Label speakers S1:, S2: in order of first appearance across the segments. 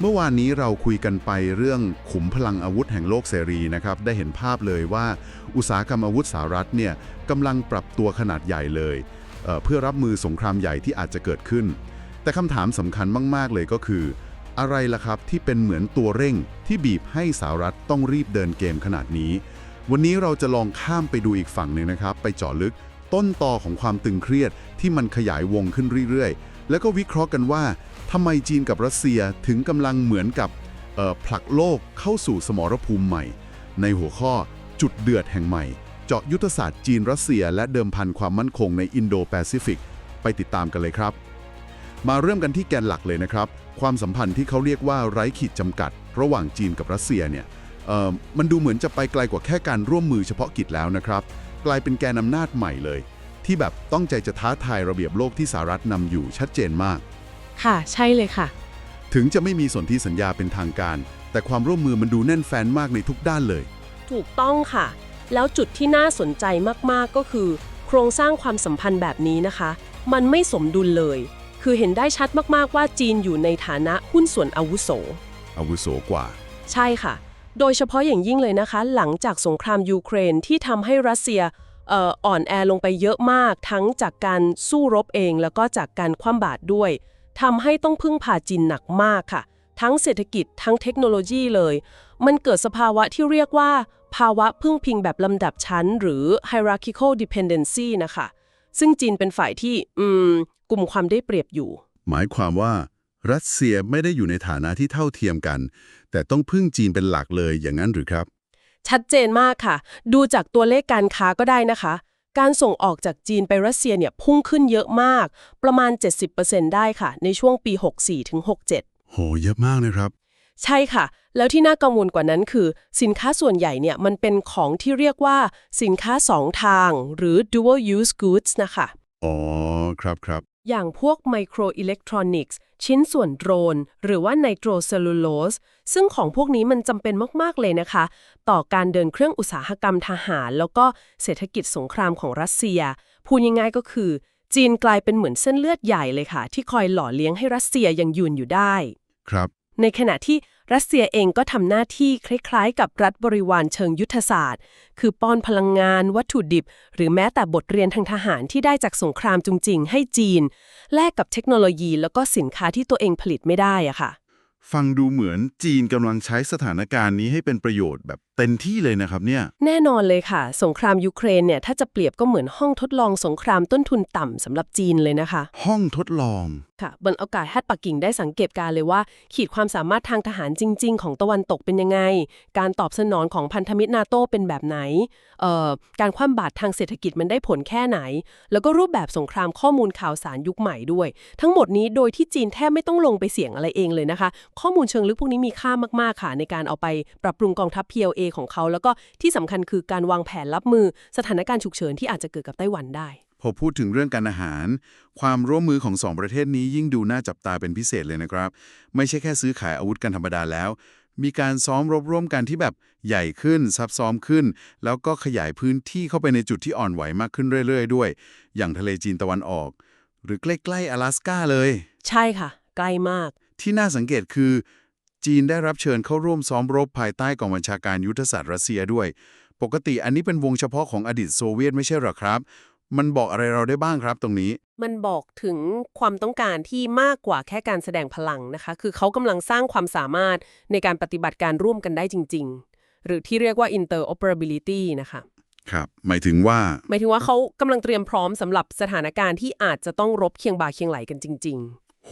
S1: เมื่อวานนี้เราคุยกันไปเรื่องขุมพลังอาวุธแห่งโลกเสรีนะครับได้เห็นภาพเลยว่าอุตสาหกรรมอาวุธสหรัฐเนี่ยกำลังปรับตัวขนาดใหญ่เลยเเพื่อรับมือสงครามใหญ่ที่อาจจะเกิดขึ้น แต่คำถามสำคัญมาก ๆ เลยก็คือ อะไรล่ะครับที่เป็นเหมือนตัวเร่งที่บีบให้สหรัฐต้องรีบเดินเกมขนาดนี้ วันนี้เราจะลองข้ามไปดูอีกฝั่งหนึ่งนะครับ ไปเจาะลึกต้นตอของความตึงเครียดที่มันขยายวงขึ้นเรื่อยๆ แล้วก็วิเคราะห์กันว่าทำไมจีนกับรัสเซียถึงกำลังเหมือนกับผลักโลกเข้าสู่สมรภูมิใหม่ ในหัวข้อจุดเดือดแห่งใหม่ เจาะยุทธศาสตร์จีนรัสเซีย และเดิมพันความมั่นคงในอินโดแปซิฟิก ไปติดตามกันเลยครับ มาเริ่มกันที่แกนหลักเลยนะครับ ความสัมพันธ์ที่เขาเรียกว่าไร้ขีดจำกัด ระหว่างจีนกับรัสเซียเนี่ยมันดูเหมือนจะไปไกลกว่าแค่การร่วมมือเฉพาะกิจแล้วนะครับ กลายเป็นแกนอำนาจใหม่เลย ที่แบบต้องใจจะท้าทายระเบียบโลกที่สหรัฐนำอยู่ชัดเจนมาก
S2: ค่ะใช่เลยค่ะ
S1: ถึงจะไม่มีสนธิสัญญาเป็นทางการ แต่ความร่วมมือมันดูแน่นแฟนมากในทุกด้านเลย
S2: ถูกต้องค่ะ แล้วจุดที่น่าสนใจมากๆก็คือ โครงสร้างความสัมพันธ์แบบนี้นะคะ มันไม่สมดุลเลย คือเห็นได้ชัดมากๆว่าจีนอยู่ในฐานะหุ้นส่วนอาวุโส
S1: อาวุโสกว่า
S2: ใช่ค่ะ โดยเฉพาะอย่างยิ่งเลยนะคะ หลังจากสงครามยูเครนที่ทำให้รัสเซียเอ่อนแอลงไปเยอะมากทั้งจากการสู้รบเองแล้วก็จากการคว่ำบาตรด้วยทำให้ต้องพึ่งพาจีนหนักมากค่ะ ทั้งเศรษฐกิจทั้งเทคโนโลยีเลย มันเกิดสภาวะที่เรียกว่า ภาวะพึ่งพิงแบบลำดับชั้น หรือ hierarchical dependency นะคะ ซึ่งจีนเป็นฝ่ายที่อืมกลุ่มความได้เปรียบอยู่
S1: หมายความว่ารัสเซียไม่ได้อยู่ในฐานะที่เท่าเทียมกัน แต่ต้องพึ่งจีนเป็นหลักเลยอย่างนั้นหรือครับ
S2: ชัดเจนมากค่ะ ดูจากตัวเลขการค้าก็ได้นะคะ การส่งออกจากจีนไปรัสเซียเนี่ยพุ่งขึ้นเยอะมาก ประมาณ 70%ได้ค่ะ ในช่วงปี 64ถึง67
S1: โห เยอะมากนะครับ
S2: ใช่ค่ะ แล้วที่น่ากังวลกว่านั้นคือ สินค้าส่วนใหญ่เนี่ยมันเป็นของที่เรียกว่าสินค้าสองทาง หรือ dual use goods นะคะ
S1: อ๋อ ครับครับ
S2: อย่างพวกไมโครอิเล็กทรอนิกส์ชิ้นส่วนโดรน หรือว่าไนโตรเซลลูโลสซึ่งของพวกนี้มันจำเป็นมาก ๆ เลยนะคะ ต่อการเดินเครื่องอุตสาหกรรมทหาร แล้วก็เศรษฐกิจสงครามของรัสเซีย พูดง่ายๆก็คือ จีนกลายเป็นเหมือนเส้นเลือดใหญ่เลยค่ะ ที่คอยหล่อเลี้ยงให้รัสเซียยังยืนอยู่ได้
S1: ครับ
S2: ในขณะที่ รัสเซียเองก็ทำหน้าที่คล้ายๆ กับรัฐบริวารเชิงยุทธศาสตร์ คือป้อนพลังงาน วัตถุดิบ หรือแม้แต่บทเรียนทางทหารที่ได้จากสงครามจริงๆ ให้จีน แลกกับเทคโนโลยีแล้วก็สินค้าที่ตัวเองผลิตไม่ได้อะค่ะ
S1: ฟังดูเหมือนจีนกำลังใช้สถานการณ์นี้ให้เป็นประโยชน์แบบเต็มที่เลยนะครับเนี่ย
S2: แน่นอนเลยค่ะ สงครามยูเครนเนี่ยถ้าจะเปรียบก็เหมือนห้องทดลองสงครามต้นทุนต่ำสำหรับจีนเลยนะคะ
S1: ห้องทดลอง
S2: ค่ะบนโอกาสฮัตปักกิ่งได้สังเกตการณ์เลยว่า ขีดความสามารถทางทหารจริง ๆ ของตะวันตกเป็นยังไง การตอบสนองของพันธมิตรนาโตเป็นแบบไหนเอ่อการคว่ำบาตรทางเศรษฐกิจมันได้ผลแค่ไหน แล้วก็รูปแบบสงครามข้อมูลข่าวสารยุคใหม่ด้วย ทั้งหมดนี้โดยที่จีนแทบไม่ต้องลงไปเสี่ยงอะไรเองเลยนะคะ ข้อมูลเชิงลึกพวกนี้มีค่ามากๆค่ะ ในการเอาไปปรับปรุงกองทัพ PLA ของเขา แล้วก็ที่สำคัญคือการวางแผนรับมือสถานการณ์ฉุกเฉินที่อาจจะเกิดกับไต้หวันได้
S1: พอพูดถึงเรื่องการอาหาร ความร่วมมือของสองประเทศนี้ยิ่งดูน่าจับตาเป็นพิเศษเลยนะครับ ไม่ใช่แค่ซื้อขายอาวุธกันธรรมดาแล้ว มีการซ้อมรบร่วมกันที่แบบใหญ่ขึ้น ซับซ้อมขึ้น แล้วก็ขยายพื้นที่เข้าไปในจุดที่อ่อนไหวมากขึ้นเรื่อย ๆ ด้วย อย่างทะเลจีนตะวันออก หรือใกล้ๆอลาสก้าเลย
S2: ใช่ค่ะ ใกล้มาก
S1: ที่น่าสังเกตคือ จีนได้รับเชิญเข้าร่วมซ้อมรบภายใต้กองบัญชาการยุทธศาสตร์รัสเซียด้วย ปกติอันนี้เป็นวงเฉพาะของอดีตโซเวียตไม่ใช่หรอครับ มันบอกอะไรเราได้บ้างครับตรงนี้
S2: มันบอกถึงความต้องการที่มากกว่าแค่การแสดงพลังนะคะ คือเขากำลังสร้างความสามารถในการปฏิบัติการร่วมกันได้จริง ๆ หรือที่เรียกว่า interoperability นะคะ
S1: ครับหมายถึงว่า
S2: หมายถึงว่าเขากำลังเตรียมพร้อมสำหรับสถานการณ์ที่อาจจะต้องรบเคียงบ่าเคียงไหลกันจริง ๆ
S1: โห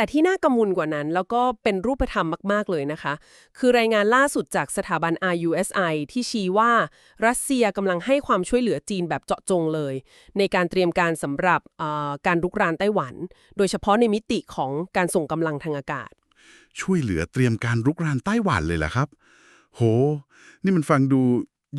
S2: แต่ที่น่ากังวลกว่านั้น แล้วก็เป็นรูปธรรมมาก ๆ เลยนะคะ คือรายงานล่าสุดจากสถาบัน RUSI ที่ชี้ว่ารัสเซียกำลังให้ความช่วยเหลือจีนแบบเจาะจงเลย ในการเตรียมการสำหรับเอ่อการรุกรานไต้หวัน โดยเฉพาะในมิติของการส่งกำลังทางอากาศ
S1: ช่วยเหลือเตรียมการรุกรานไต้หวันเลยเหรอครับ โห นี่มันฟังดู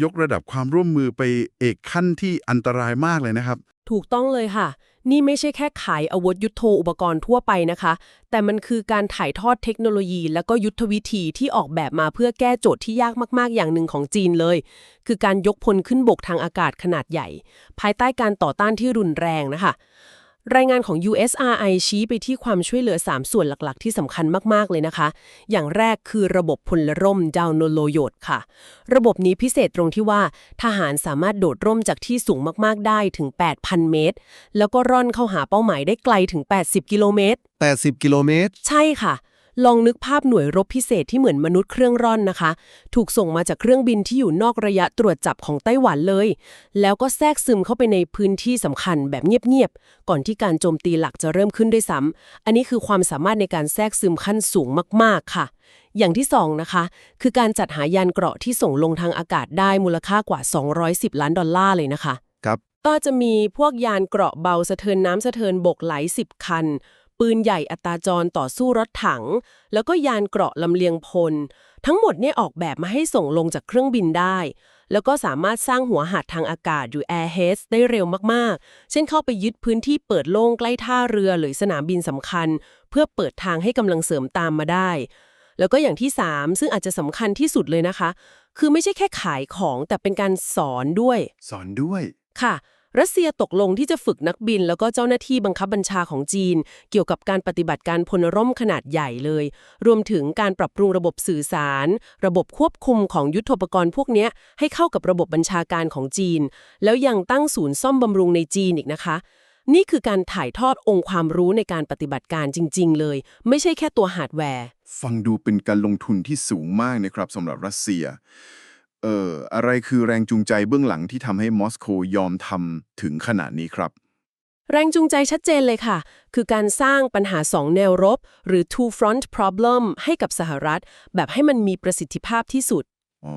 S1: ยกระดับความร่วมมือไปเอกขั้นที่อันตรายมากเลยนะครับ
S2: ถูกต้องเลยค่ะ นี่ไม่ใช่แค่ขายอาวุธยุโทโธอุปกรณ์ทั่วไปนะคะ แต่มันคือการถ่ายทอดเทคโนโลยี และก็ยุทธวิธีที่ออกแบบมาเพื่อแก้โจทย์ที่ยากมาก ๆ อย่างหนึ่งของจีนเลย คือการยกพลขึ้นบกทางอากาศขนาดใหญ่ ภายใต้การต่อต้านที่รุนแรงนะคะ รายงานของ USRI ชี้ไปที่ความช่วยเหลือ 3 ส่วนหลักๆ ที่สำคัญมาก ๆ เลยนะคะ อย่างแรกคือระบบพลร่มดาวโนโลโยดค่ะ ระบบนี้พิเศษตรงที่ว่า ทหารสามารถโดดร่มจากที่สูงมาก ๆ ได้ถึง 8,000 เมตร แล้วก็ร่อนเข้าหาเป้าหมายได้ไกลถึง 80 กิโลเมตร
S3: 80 กิโลเมตร
S2: ใช่ค่ะ ลองนึกภาพหน่วยรบพิเศษที่เหมือนมนุษย์เครื่องร่อนนะคะ ถูกส่งมาจากเครื่องบินที่อยู่นอกระยะตรวจจับของไต้หวันเลย แล้วก็แทรกซึมเข้าไปในพื้นที่สำคัญแบบเงียบๆ ก่อนที่การโจมตีหลักจะเริ่มขึ้นด้วยซ้ำอันนี้คือความสามารถในการแทรกซึมขั้นสูงมากๆค่ะ อย่างที่สองนะคะ คือการจัดหายานเกราะที่ส่งลงทางอากาศได้มูลค่ากว่า 210 ล้านดอลลาร์เลยนะคะ
S3: ครับ
S2: ก็จะมีพวกยานเกราะเบาสะเทินน้ำสะเทินบกหลายสิบคัน ปืนใหญ่อัตราจรต่อสู้รถถัง แล้วก็ยานเกราะลำเลียงพล ทั้งหมดเนี่ยออกแบบมาให้ส่งลงจากเครื่องบินได้ แล้วก็สามารถสร้างหัวหาดทางอากาศหรือ air h a s ได้เร็วมากๆ เช่นเข้าไปยึดพื้นที่เปิดโล่งใกล้ท่าเรือหรือสนามบินสำคัญ เพื่อเปิดทางให้กำลังเสริมตามมาได้ แล้วก็อย่างที่ 3 ซึ่งอาจจะสำคัญที่สุดเลยนะคะ คือไม่ใช่แค่ขายของแต่เป็นการสอนด้วย
S1: สอนด้วย
S2: ค่ะ รัสเซียตกลงที่จะฝึกนักบิน แล้วก็เจ้าหน้าที่บังคับบัญชาของจีน เกี่ยวกับการปฏิบัติการพลร่มขนาดใหญ่เลย รวมถึงการปรับปรุงระบบสื่อสาร ระบบควบคุมของยุทธปกรณ์พวกนี้ให้เข้ากับระบบบัญชาการของจีน แล้วยังตั้งศูนย์ซ่อมบำรุงในจีนอีกนะคะ นี่คือการถ่ายทอดองค์ความรู้ในการปฏิบัติการจริง ๆ เลย ไม่ใช่แค่ตัวฮาร์ดแวร์
S4: ฟังดูเป็นการลงทุนที่สูงมากนะครับสำหรับรัสเซีย เอ่ออะไรคือแรงจูงใจเบื้องหลังที่ทำให้มอสโกยอมทำถึงขนาดนี้ครับ
S2: แรงจูงใจชัดเจนเลยค่ะ คือการสร้างปัญหาสองแนวรบ หรือ two front problem ให้กับสหรัฐ แบบให้มันมีประสิทธิภาพที่สุด
S4: อ๋อ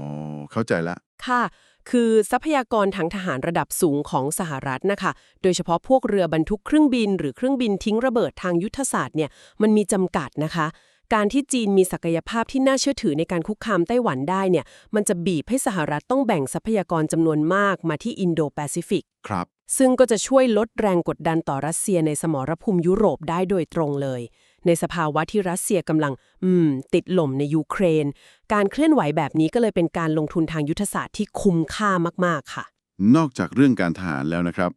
S4: เข้าใจละ
S2: ค่ะ คือทรัพยากรทางทหารระดับสูงของสหรัฐนะคะ โดยเฉพาะพวกเรือบรรทุกเครื่องบิน หรือเครื่องบินทิ้งระเบิดทางยุทธศาสตร์เนี่ย มันมีจำกัดนะคะ การที่จีนมีศักยภาพที่น่าเชื่อถือในการคุกคามไต้หวันได้เนี่ย มันจะบีบให้สหรัฐต้องแบ่งทรัพยากรจำนวนมากมาที่อินโดแปซิฟิก
S4: ครับ
S2: ซึ่งก็จะช่วยลดแรงกดดันต่อรัสเซียในสมรภูมิยุโรปได้โดยตรงเลย ในสภาวะที่รัสเซียกำลัง อืม ติดหล่มในยูเครน การเคลื่อนไหวแบบนี้ก็เลยเป็นการลงทุนทางยุทธศาสตร์ที่คุ้มค่ามากๆค่ะ
S4: นอกจากเรื่องการทหารแล้วนะครับ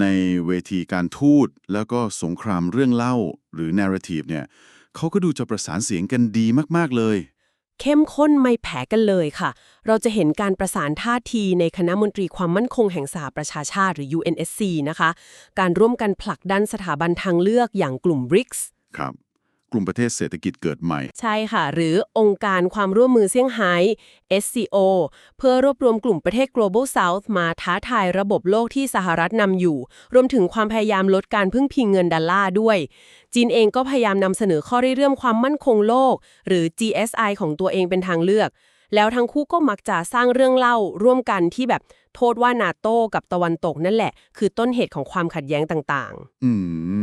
S4: ในเวทีการทูตแล้วก็สงครามเรื่องเล่าหรือ narrative เนี่ย เขาก็ดูจะประสานเสียงกันดีมากๆเลย
S2: เข้มข้นไม่แพ้กันเลยค่ะ เราจะเห็นการประสานท่าทีในคณะมนตรีความมั่นคงแห่งสหประชาชาติหรือ UNSC นะคะ การร่วมกันผลักดันสถาบันทางเลือกอย่างกลุ่ม BRICS
S4: ครับ กลุ่มประเทศเศรษฐกิจเกิดใหม่
S2: ใช่ค่ะ หรือองค์การความร่วมมือเซี่ยงไฮ้ SCO เพื่อรวบรวมกลุ่มประเทศ Global South มาท้าทายระบบโลกที่สหรัฐนำอยู่ รวมถึงความพยายามลดการพึ่งพิงเงินดอลลาร์ด้วย จีนเองก็พยายามนำเสนอข้อริเริ่มความมั่นคงโลก หรือ GSI ของตัวเองเป็นทางเลือก แล้วทั้งคู่ก็มักจะสร้างเรื่องเล่าร่วมกันที่แบบโทษว่านาโต้กับตะวันตกนั่นแหละ คือต้นเหตุของความขัดแย้งต่าง ๆ
S4: อื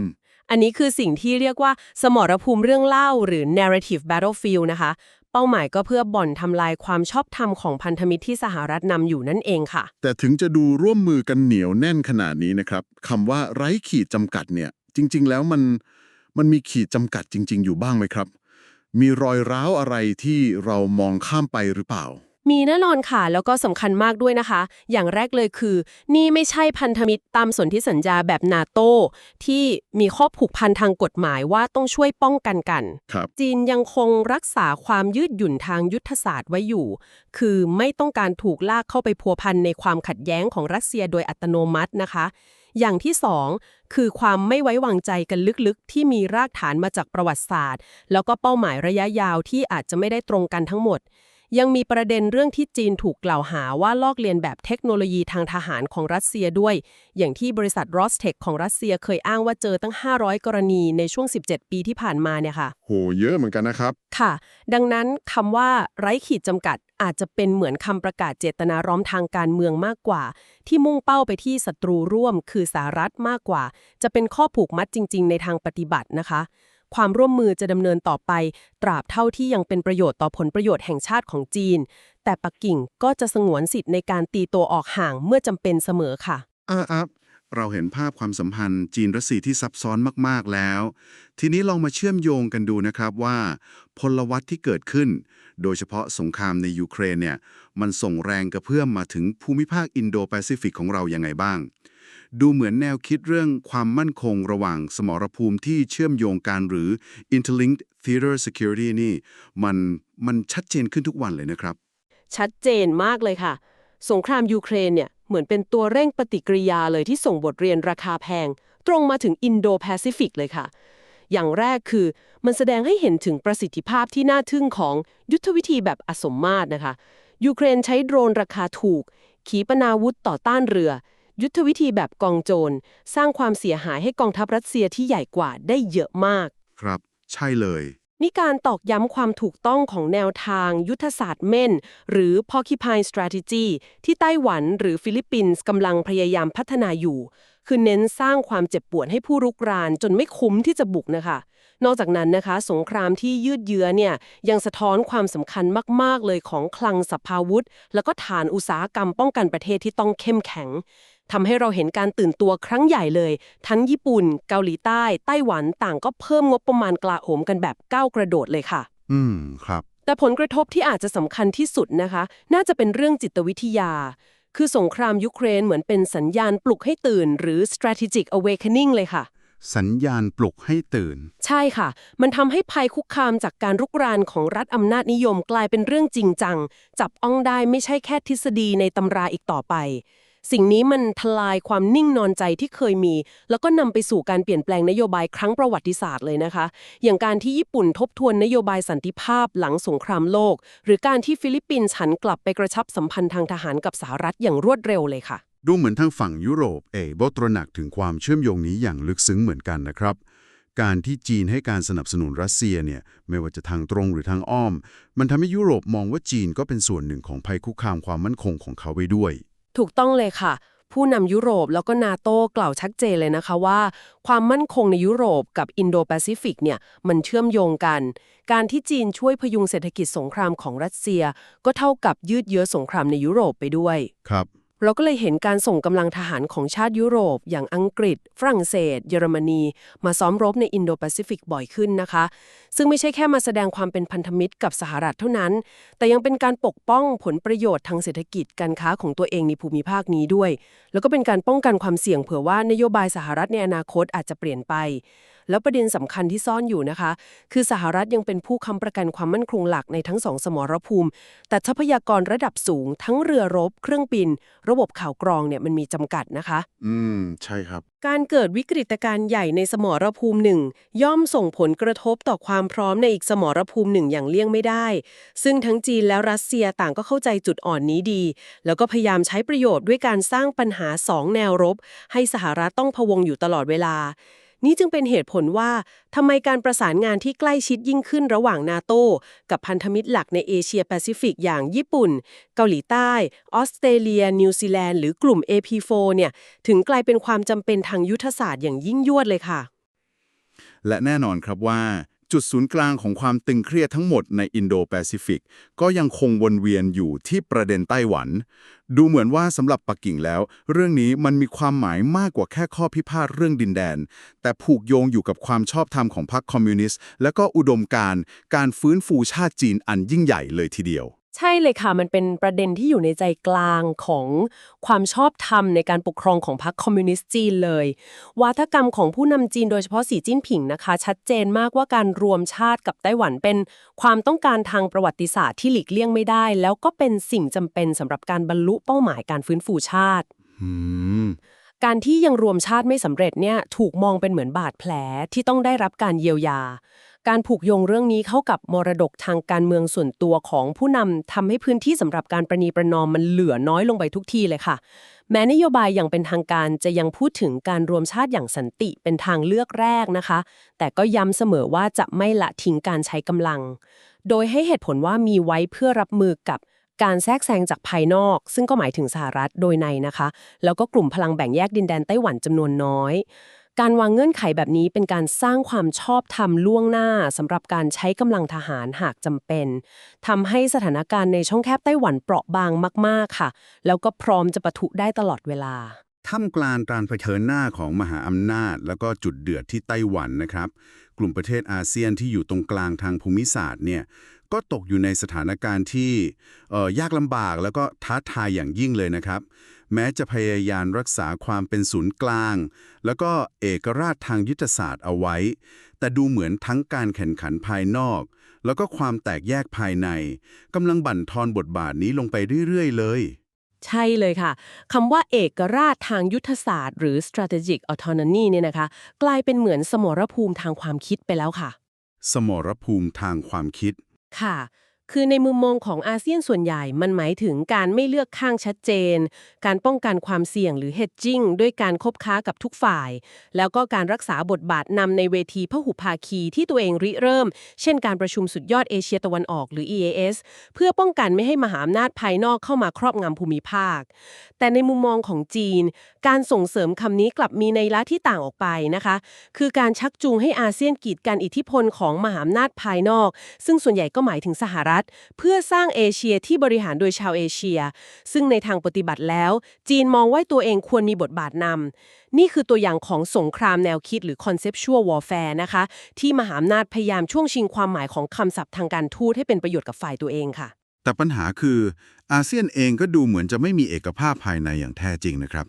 S4: ม
S2: อันนี้คือสิ่งที่เรียกว่าสมรภูมิเรื่องเล่าหรือ narrative battlefield นะคะ เป้าหมายก็เพื่อบ่อนทำลายความชอบธรรมของพันธมิตรที่สหรัฐนำอยู่นั่นเองค่ะ
S1: แต่ถึงจะดูร่วมมือกันเหนียวแน่นขนาดนี้นะครับคำว่าไร้ขีดจำกัดเนี่ย จริง ๆ แล้วมันมันมีขีดจำกัดจริง ๆ อยู่บ้างไหมครับ มีรอยร้าวอะไรที่เรามองข้ามไปหรือเปล่า
S2: มีแน่นอนค่ะ แล้วก็สำคัญมากด้วยนะคะ อย่างแรกเลยคือ นี่ไม่ใช่พันธมิตรตามสนธิสัญญาแบบนาโตที่มีข้อผูกพันทางกฎหมายว่าต้องช่วยป้องกันกัน
S1: ครับ
S2: จีนยังคงรักษาความยืดหยุ่นทางยุทธศาสตร์ไว้อยู่ คือไม่ต้องการถูกลากเข้าไปพัวพันในความขัดแย้งของรัสเซียโดยอัตโนมัตินะคะ อย่างที่สองคือความไม่ไว้วางใจกันลึกๆ ที่มีรากฐานมาจากประวัติศาสตร์ แล้วก็เป้าหมายระยะยาวที่อาจจะไม่ได้ตรงกันทั้งหมด ยังมีประเด็นเรื่องที่จีนถูกกล่าวหาว่าลอกเลียนแบบเทคโนโลยีทางทหารของรัสเซียด้วย อย่างที่บริษัท r o s t e c h ของรัสเซียเคยอ้างว่าเจอตั้ง 500 กรณีในช่วง 17 ปีที่ผ่านมาเนี่ยค่ะ
S1: โห เยอะเหมือนกันนะครับ
S2: ค่ะ ดังนั้นคำว่าไร้ขีดจำกัดอาจจะเป็นเหมือนคำประกาศเจตนาร้อมทางการเมืองมากกว่า ที่มุ่งเป้าไปที่ศัตรูร่วม คือสหรัฐมากกว่า จะเป็นข้อผูกมัดจริง ๆ ในทางปฏิบัตินะคะ ความร่วมมือจะดำเนินต่อไป ตราบเท่าที่ยังเป็นประโยชน์ต่อผลประโยชน์แห่งชาติของจีน แต่ปักกิ่งก็จะสงวนสิทธิ์ในการตีตัวออกห่างเมื่อจำเป็นเสมอค่ะ
S1: อ่าอัเราเห็นภาพความสัมพันธ์จีนรัสเซียที่ซับซ้อนมาก ๆ แล้ว ทีนี้ลองมาเชื่อมโยงกันดูนะครับว่า พลวัตที่เกิดขึ้น โดยเฉพาะสงครามในยูเครนเนี่ย มันส่งแรงกระเพื่อมมาถึงภูมิภาคอินโดแปซิฟิกของเรายังไงบ้าง ดูเหมือนแนวคิดเรื่องความมั่นคงระหว่างสมรภูมิที่เชื่อมโยงกันหรือ interlinked theater security นี่ มันมันชัดเจนขึ้นทุกวันเลยนะครับ
S2: ชัดเจนมากเลยค่ะ สงครามยูเครนเนี่ยเหมือนเป็นตัวเร่งปฏิกิริยาเลยที่ส่งบทเรียนราคาแพง ตรงมาถึงอินโดแปซิฟิกเลยค่ะ อย่างแรกคือมันแสดงให้เห็นถึงประสิทธิภาพที่น่าทึ่งของยุทธวิธีแบบอสมมาตรนะคะยูเครนใช้โดรนราคาถูก ขีปนาวุธต่อต้านเรือ ยุทธวิธีแบบกองโจร สร้างความเสียหายให้กองทัพรัสเซียที่ใหญ่กว่าได้เยอะมาก
S1: ครับ ใช่เลย
S2: นี่การตอกย้ำความถูกต้องของแนวทาง ยุทธศาสตร์เม่น หรือ Porcupine Strategy ที่ไต้หวันหรือฟิลิปปินส์กำลังพยายามพัฒนาอยู่ คือเน้นสร้างความเจ็บปวดให้ผู้รุกรานจนไม่คุ้มที่จะบุกนะคะนอกจากนั้นนะคะ สงครามที่ยืดเยื้อเนี่ยยังสะท้อนความสำคัญมาก ๆ เลยของคลังสภาวุธ แล้วก็ฐานอุตสาหกรรมป้องกันประเทศที่ต้องเข้มแข็ง ทำให้เราเห็นการตื่นตัวครั้งใหญ่เลย ทั้งญี่ปุ่น เกาหลีใต้ ไต้หวันต่างก็เพิ่มงบประมาณกลาโหมกันแบบก้าวกระโดดเลยค่ะ
S1: อืมครับ
S2: แต่ผลกระทบที่อาจจะสำคัญที่สุดนะคะ น่าจะเป็นเรื่องจิตวิทยา คือสงครามยูเครนเหมือนเป็นสัญญาณปลุกให้ตื่น หรือ strategic awakening เลยค่ะ
S1: สัญญาณปลุกให้ตื่น
S2: ใช่ค่ะ มันทำให้ภัยคุกคามจากการรุกรานของรัฐอำนาจนิยมกลายเป็นเรื่องจริงจัง จับอ้องได้ไม่ใช่แค่ทฤษฎีในตำราอีกต่อไป สิ่งนี้มันทลายความนิ่งนอนใจที่เคยมี แล้วก็นำไปสู่การเปลี่ยนแปลงนโยบายครั้งประวัติศาสตร์เลยนะคะ อย่างการที่ญี่ปุ่นทบทวนนโยบายสันติภาพหลังสงครามโลก หรือการที่ฟิลิปปินส์หันกลับไปกระชับสัมพันธ์ทางทหารกับสหรัฐอย่างรวดเร็วเลยค่ะ
S1: ดูเหมือนทางฝั่งยุโรปเองก็ตระหนักถึงความเชื่อมโยงนี้อย่างลึกซึ้งเหมือนกันนะครับการที่จีนให้การสนับสนุนรัสเซียเนี่ยไม่ว่าจะทางตรงหรือทางอ้อม มันทำให้ยุโรปมองว่าจีนก็เป็นส่วนหนึ่งของภัยคุกคามความมั่นคงของเขาไว้ด้วย
S2: ถูกต้องเลยค่ะ ผู้นำยุโรปแล้วก็นาโต้กล่าวชัดเจนเลยนะคะว่า ความมั่นคงในยุโรปกับอินโดแปซิฟิกเนี่ยมันเชื่อมโยงกัน การที่จีนช่วยพยุงเศรษฐกิจสงครามของรัสเซีย ก็เท่ากับยืดเยื้อสงครามในยุโรปไปด้วย
S1: ครับ
S2: เราก็เลยเห็นการส่งกำลังทหารของชาติยุโรป อย่างอังกฤษ ฝรั่งเศส เยอรมนี มาซ้อมรบในอินโดแปซิฟิกบ่อยขึ้นนะคะ ซึ่งไม่ใช่แค่มาแสดงความเป็นพันธมิตรกับสหรัฐเท่านั้น แต่ยังเป็นการปกป้องผลประโยชน์ทางเศรษฐกิจการค้าของตัวเองในภูมิภาคนี้ด้วย แล้วก็เป็นการป้องกันความเสี่ยงเผื่อว่านโยบายสหรัฐในอนาคตอาจจะเปลี่ยนไป แล้วประเด็นสำคัญที่ซ่อนอยู่นะคะ คือสหรัฐยังเป็นผู้ค้ำประกันความมั่นคงหลักในทั้งสองสมรภูมิ แต่ทรัพยากรระดับสูง ทั้งเรือรบ เครื่องบินระบบข่าวกรองเนี่ยมันมีจำกัดนะคะ
S1: อืม ใช่ครับ
S2: การเกิดวิกฤตการณ์ใหญ่ในสมรภูมิหนึ่งย่อมส่งผลกระทบต่อความพร้อมในอีกสมรภูมิหนึ่งอย่างเลี่ยงไม่ได้ ซึ่งทั้งจีนและรัสเซียต่างก็เข้าใจจุดอ่อนนี้ดี แล้วก็พยายามใช้ประโยชน์ด้วยการสร้างปัญหาสองแนวรบ ให้สหรัฐต้องพะวงอยู่ตลอดเวลา นี่จึงเป็นเหตุผลว่าทำไมการประสานงานที่ใกล้ชิดยิ่งขึ้นระหว่างนาโตกับพันธมิตรหลักในเอเชียแปซิฟิกอย่างญี่ปุ่น เกาหลีใต้ ออสเตรเลีย นิวซีแลนด์หรือกลุ่ม AP4 เนี่ยถึงกลายเป็นความจำเป็นทางยุทธศาสตร์อย่างยิ่งยวดเลยค่ะ
S4: และแน่นอนครับว่าจุดศูนย์กลางของความตึงเครียดทั้งหมดในอินโดแปซิฟิกก็ยังคงวนเวียนอยู่ที่ประเด็นไต้หวัน ดูเหมือนว่าสำหรับปักกิ่งแล้ว เรื่องนี้มันมีความหมายมากกว่าแค่ข้อพิพาทเรื่องดินแดน แต่ผูกโยงอยู่กับความชอบธรรมของพรรคคอมมิวนิสต์และก็อุดมการการฟื้นฟูชาติจีนอันยิ่งใหญ่เลยทีเดียว
S2: ใช่เลยค่ะ มันเป็นประเด็นที่อยู่ในใจกลางของความชอบธรรมในการปกครองของพรรคคอมมิวนิสต์จีนเลย วาทกรรมของผู้นำจีนโดยเฉพาะสีจิ้นผิงนะคะ ชัดเจนมากว่าการรวมชาติกับไต้หวันเป็นความต้องการทางประวัติศาสตร์ที่หลีกเลี่ยงไม่ได้ แล้วก็เป็นสิ่งจำเป็นสำหรับการบรรลุเป้าหมายการฟื้นฟูชาติ
S1: อืม
S2: การที่ยังรวมชาติไม่สำเร็จเนี่ยถูกมองเป็นเหมือนบาดแผลที่ต้องได้รับการเยียวยา การผูกโยงเรื่องนี้เข้ากับมรดกทางการเมืองส่วนตัวของผู้นำทำให้พื้นที่สำหรับการประนีประนอมมันเหลือน้อยลงไปทุกทีเลยค่ะ แม้นโยบายอย่างเป็นทางการจะยังพูดถึงการรวมชาติอย่างสันติเป็นทางเลือกแรกนะคะ แต่ก็ย้ำเสมอว่าจะไม่ละทิ้งการใช้กำลัง โดยให้เหตุผลว่ามีไว้เพื่อรับมือกับการแทรกแซงจากภายนอก ซึ่งก็หมายถึงสหรัฐโดยในนะคะ แล้วก็กลุ่มพลังแบ่งแยกดินแดนไต้หวันจำนวนน้อย การวางเงื่อนไขแบบนี้เป็นการสร้างความชอบธรรมล่วงหน้าสำหรับการใช้กำลังทหารหากจำเป็นทำให้สถานการณ์ในช่องแคบไต้หวันเปราะบางมาก ๆ ค่ะ แล้วก็พร้อมจะปะทุได้ตลอดเวลา
S1: ท่ามกลางการเผชิญหน้าของมหาอำนาจ แล้วก็จุดเดือดที่ไต้หวันนะครับ กลุ่มประเทศอาเซียนที่อยู่ตรงกลางทางภูมิศาสตร์เนี่ยก็ตกอยู่ในสถานการณ์ที่เอ่อยากลำบากแล้วก็ท้าทายอย่างยิ่งเลยนะครับ แม้จะพยายามรักษาความเป็นศูนย์กลาง แล้วก็เอกราชทางยุทธศาสตร์เอาไว้ แต่ดูเหมือนทั้งการแข่งขันภายนอก แล้วก็ความแตกแยกภายในกำลังบั่นทอนบทบาทนี้ลงไปเรื่อยๆ เลย
S2: ใช่เลยค่ะคำว่าเอกราชทางยุทธศาสตร์ หรือ strategic autonomy เนี่ยนะคะ กลายเป็นเหมือนสมรภูมิทางความคิดไปแล้วค่ะ
S1: สมรภูมิทางความคิด
S2: ค่ะ คือในมุมมองของอาเซียนส่วนใหญ่มันหมายถึงการไม่เลือกข้างชัดเจน การป้องกันความเสี่ยงหรือ hedging ด้วยการคบค้ากับทุกฝ่าย แล้วก็การรักษาบทบาทนำในเวทีพหุภาคีที่ตัวเองริเริ่ม เช่นการประชุมสุดยอดเอเชียตะวันออกหรือ EAS เพื่อป้องกันไม่ให้มหาอำนาจภายนอกเข้ามาครอบงำภูมิภาค แต่ในมุมมองของจีน การส่งเสริมคำนี้กลับมีในละที่ต่างออกไปนะคะ คือการชักจูงให้อาเซียนกีดกันอิทธิพลของมหาอำนาจภายนอก ซึ่งส่วนใหญ่ก็หมายถึงสหรัฐเพื่อสร้างเอเชียที่บริหารโดยชาวเอเชีย ซึ่งในทางปฏิบัติแล้ว จีนมองว่าตัวเองควรมีบทบาทนำนี่คือตัวอย่างของสงครามแนวคิดหรือ conceptual warfare นะคะ ที่มหาอำนาจพยายามช่วงชิงความหมายของคำศัพท์ทางการทูตให้เป็นประโยชน์กับฝ่ายตัวเองค่ะ
S1: แต่ปัญหาคืออาเซียนเองก็ดูเหมือนจะไม่มีเอกภาพภายในอย่างแท้จริงนะครับ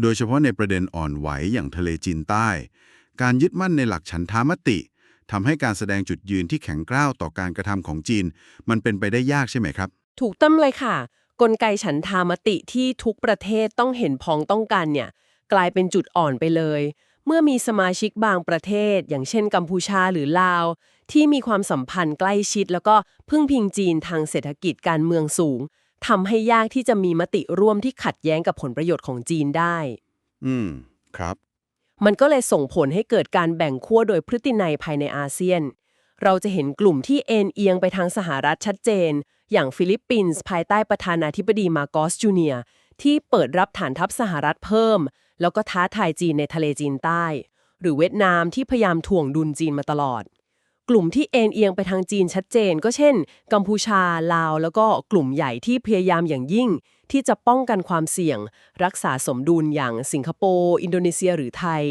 S1: โดยเฉพาะในประเด็นอ่อนไหวอย่างทะเลจีนใต้ การยึดมั่นในหลักฉันทามติ ทำให้การแสดงจุดยืนที่แข็งกร้าวต่อการกระทำของจีน มันเป็นไปได้ยากใช่ไหมครับ
S2: ถูกต้องเลยค่ะ กลไกฉันทามติที่ทุกประเทศต้องเห็นพ้องต้องกันเนี่ยกลายเป็นจุดอ่อนไปเลย เมื่อมีสมาชิกบางประเทศ อย่างเช่นกัมพูชาหรือลาว ที่มีความสัมพันธ์ใกล้ชิด แล้วก็พึ่งพิงจีนทางเศรษฐกิจการเมืองสูงทำให้ยากที่จะมีมติร่วมที่ขัดแย้งกับผลประโยชน์ของจีนได้
S1: อืม ครับ
S2: มันก็เลยส่งผลให้เกิดการแบ่งขั้วโดยพฤตินัยภายในอาเซียน เราจะเห็นกลุ่มที่เอ็นเอียงไปทางสหรัฐชัดเจน อย่างฟิลิปปินส์ภายใต้ประธานาธิบดีมาโกสจูเนียที่เปิดรับฐานทัพสหรัฐเพิ่ม แล้วก็ท้าทายจีนในทะเลจีนใต้ หรือเวียดนามที่พยายามถ่วงดุลจีนมาตลอด กลุ่มที่เอ็นเอียงไปทางจีนชัดเจน ก็เช่น กัมพูชาลาว แล้วก็กลุ่มใหญ่ที่พยายามอย่างยิ่ง ที่จะป้องกันความเสี่ยง รักษาสมดุลอย่างสิงคโปร์ อินโดนีเซียหรือไทย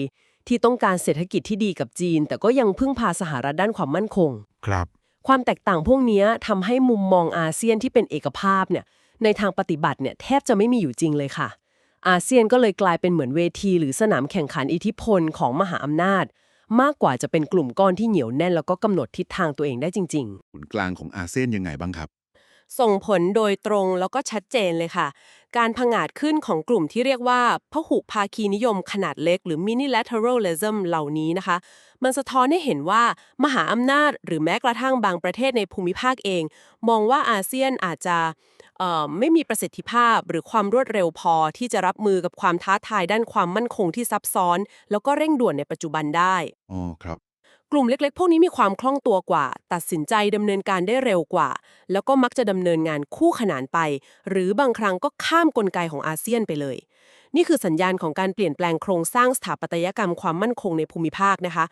S2: ที่ต้องการเศรษฐกิจที่ดีกับจีน แต่ก็ยังพึ่งพาสหรัฐด้านความมั่นคง
S1: ครับ
S2: ความแตกต่างพวกนี้ทำให้มุมมองอาเซียนที่เป็นเอกภาพเนี่ยในทางปฏิบัติเนี่ยแทบจะไม่มีอยู่จริงเลยค่ะ อาเซียนก็เลยกลายเป็นเหมือนเวที หรือสนามแข่งขันอิทธิพลของมหาอำนาจ มากกว่าจะเป็นกลุ่มก้อนที่เหนียวแน่น แล้วก็กำหนดทิศทางตัวเองได้จริงๆ
S4: ศูนย์กลางของอาเซียนยังไงบ้างครับ
S2: ส่งผลโดยตรงแล้วก็ชัดเจนเลยค่ะ การผงาดขึ้นของกลุ่มที่เรียกว่าพหุภาคีนิยมขนาดเล็ก หรือ minilateralism เหล่านี้นะคะ มันสะท้อนให้เห็นว่ามหาอำนาจหรือแม้กระทั่งบางประเทศในภูมิภาคเอง มองว่าอาเซียนอาจจะไม่มีประสิทธิภาพหรือความรวดเร็วพอที่จะรับมือกับความท้าทายด้านความมั่นคงที่ซับซ้อน แล้วก็เร่งด่วนในปัจจุบันได้
S4: อ๋อครับ
S2: กลุ่มเล็กๆ พวกนี้มีความคล่องตัวกว่า ตัดสินใจดำเนินการได้เร็วกว่า แล้วก็มักจะดำเนินงานคู่ขนานไป หรือบางครั้งก็ข้ามกลไกของอาเซียนไปเลย นี่คือสัญญาณของการเปลี่ยนแปลงโครงสร้างสถาปัตยกรรมความมั่นคงในภูมิภาคนะคะ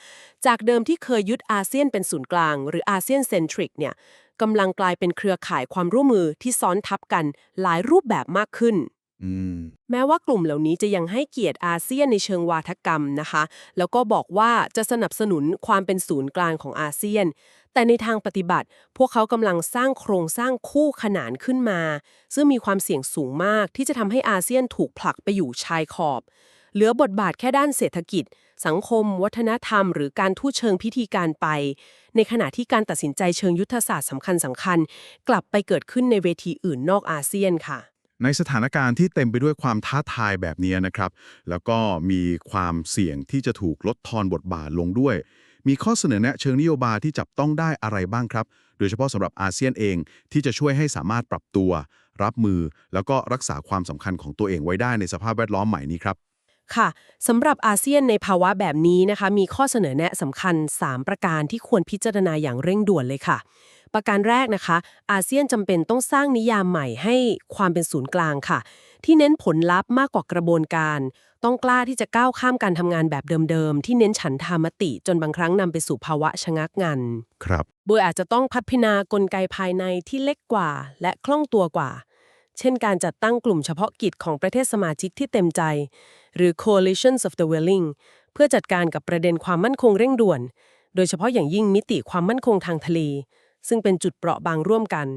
S2: จากเดิมที่เคยยึดอาเซียนเป็นศูนย์กลาง หรืออาเซียนเซนทริกเนี่ยกำลังกลายเป็นเครือข่ายความร่วมมือที่ซ้อนทับกันหลายรูปแบบมากขึ้น
S4: อืม
S2: แม้ว่ากลุ่มเหล่านี้จะยังให้เกียรติอาเซียนในเชิงวาทกรรมนะคะ แล้วก็บอกว่าจะสนับสนุนความเป็นศูนย์กลางของอาเซียน แต่ในทางปฏิบัติ พวกเขากำลังสร้างโครงสร้างคู่ขนานขึ้นมา ซึ่งมีความเสี่ยงสูงมากที่จะทำให้อาเซียนถูกผลักไปอยู่ชายขอบ เหลือบทบาทแค่ด้านเศรษฐกิจ สังคม วัฒนธรรม หรือการทูตเชิงพิธีการไป ในขณะที่การตัดสินใจเชิงยุทธศาสตร์สำคัญสำคัญ กลับไปเกิดขึ้นในเวทีอื่นนอกอาเซียนค่ะ
S4: ในสถานการณ์ที่เต็มไปด้วยความท้าทายแบบนี้นะครับ แล้วก็มีความเสี่ยงที่จะถูกลดทอนบทบาทลงด้วย มีข้อเสนอแนะเชิงนโยบายที่จับต้องได้อะไรบ้างครับ โดยเฉพาะสำหรับอาเซียนเองที่จะช่วยให้สามารถปรับตัว รับมือ แล้วก็รักษาความสำคัญของตัวเองไว้ได้ในสภาพแวดล้อมใหม่นี้ครับ
S2: ค่ะสำหรับอาเซียนในภาวะแบบนี้นะคะ มีข้อเสนอแนะสำคัญ 3 ประการที่ควรพิจารณาอย่างเร่งด่วนเลยค่ะ ประการแรกนะคะ อาเซียนจำเป็นต้องสร้างนิยามใหม่ให้ความเป็นศูนย์กลางค่ะ ที่เน้นผลลัพธ์มากกว่ากระบวนการ ต้องกล้าที่จะก้าวข้ามการทำงานแบบเดิมๆ ที่เน้นฉันทามติจนบางครั้งนำไปสู่ภาวะชะงักงัน
S4: ครับ
S2: โดยอาจจะต้องพัฒนากลไกภายในที่เล็กกว่า และคล่องตัวกว่า เช่น การจัดตั้งกลุ่มเฉพาะกิจของประเทศสมาชิกที่เต็มใจ หรือ coalitions of the willing เพื่อจัดการกับประเด็นความมั่นคงเร่งด่วน โดยเฉพาะอย่างยิ่งมิติความมั่นคงทางทะเล ซึ่งเป็นจุดเปราะบางร่วมกัน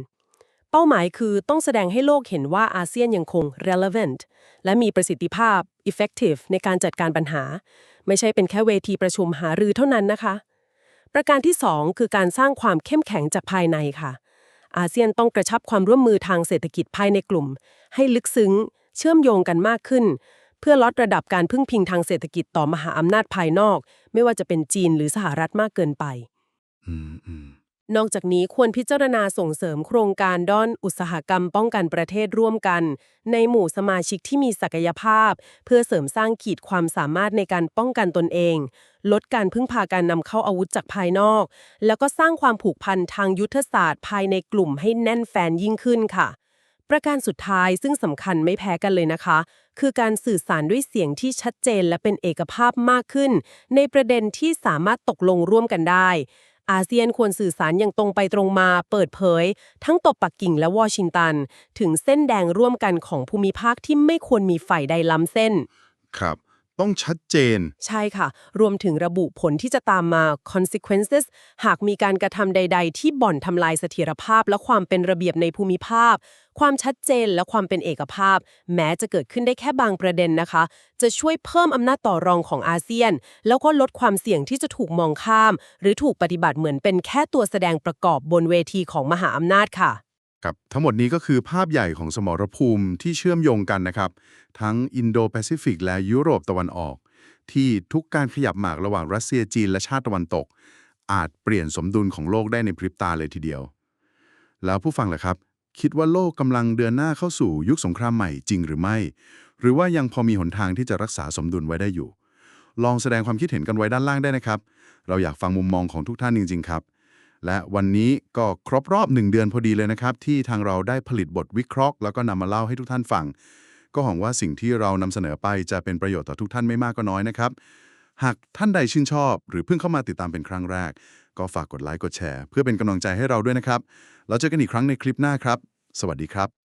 S2: เป้าหมายคือต้องแสดงให้โลกเห็นว่าอาเซียนยังคง relevant และมีประสิทธิภาพ effective ในการจัดการปัญหา ไม่ใช่เป็นแค่เวทีประชุมหารือเท่านั้นนะคะ ประการที่ 2 คือการสร้างความเข้มแข็งจากภายในค่ะ อาเซียนต้องกระชับความร่วมมือทางเศรษฐกิจภายในกลุ่ม ให้ลึกซึ้ง เชื่อมโยงกันมากขึ้น เพื่อลดระดับการพึ่งพิงทางเศรษฐกิจต่อมหาอำนาจภายนอก ไม่ว่าจะเป็นจีนหรือสหรัฐมากเกินไป
S5: อืมอืม
S2: นอกจากนี้ควรพิจารณาส่งเสริมโครงการด้อนอุตสาหกรรมป้องกันประเทศร่วมกัน ในหมู่สมาชิกที่มีศักยภาพ เพื่อเสริมสร้างขีดความสามารถในการป้องกันตนเอง ลดการพึ่งพาการนำเข้าอาวุธจากภายนอก แล้วก็สร้างความผูกพันทางยุทธศาสตร์ภายในกลุ่มให้แน่นแฟนยิ่งขึ้นค่ะ ประการสุดท้ายซึ่งสำคัญไม่แพ้กันเลยนะคะ คือการสื่อสารด้วยเสียงที่ชัดเจนและเป็นเอกภาพมากขึ้น ในประเด็นที่สามารถตกลงร่วมกันได้ อาเซียนควรสื่อสารอย่างตรงไปตรงมาเปิดเผย ทั้งตบปักกิ่งและวอชิงตัน ถึงเส้นแดงร่วมกันของภูมิภาคที่ไม่ควรมีฝ่ายใดล้ำเส้น
S1: ครับ ต้องชัดเจน
S2: ใช่ค่ะ รวมถึงระบุผลที่จะตามมา consequences หากมีการกระทำใด ๆ ที่บ่อนทำลายเสถียรภาพและความเป็นระเบียบในภูมิภาค ความชัดเจนและความเป็นเอกภาพ แม้จะเกิดขึ้นได้แค่บางประเด็นนะคะ จะช่วยเพิ่มอำนาจต่อรองของอาเซียน แล้วก็ลดความเสี่ยงที่จะถูกมองข้าม หรือถูกปฏิบัติเหมือนเป็นแค่ตัวแสดงประกอบบนเวทีของมหาอำนาจค่ะ
S1: ครับทั้งหมดนี้ก็คือภาพใหญ่ของสมรภูมิที่เชื่อมโยงกันนะครับ ทั้งอินโดแปซิฟิกและยุโรปตะวันออก ที่ทุกการขยับหมากระหว่างรัสเซียจีนและชาติตะวันตก อาจเปลี่ยนสมดุลของโลกได้ในพริบตาเลยทีเดียว แล้วผู้ฟังล่ะครับ คิดว่าโลกกำลังเดินหน้าเข้าสู่ยุคสงครามใหม่จริงหรือไม่ หรือว่ายังพอมีหนทางที่จะรักษาสมดุลไว้ได้อยู่ ลองแสดงความคิดเห็นกันไว้ด้านล่างได้นะครับ เราอยากฟังมุมมองของทุกท่านจริง ๆ ครับ และวันนี้ก็ครบรอบหนึ่งเดือนพอดีเลยนะครับ ที่ทางเราได้ผลิตบทวิเคราะห์ แล้วก็นำมาเล่าให้ทุกท่านฟัง ก็หวังว่าสิ่งที่เรานำเสนอไปจะเป็นประโยชน์ต่อทุกท่านไม่มากก็น้อยนะครับหากท่านใดชื่นชอบ หรือเพิ่งเข้ามาติดตามเป็นครั้งแรก ก็ฝากกดไลค์กดแชร์ เพื่อเป็นกำลังใจให้เราด้วยนะครับ แล้วเจอกันอีกครั้งในคลิปหน้าครับ สวัสดีครับ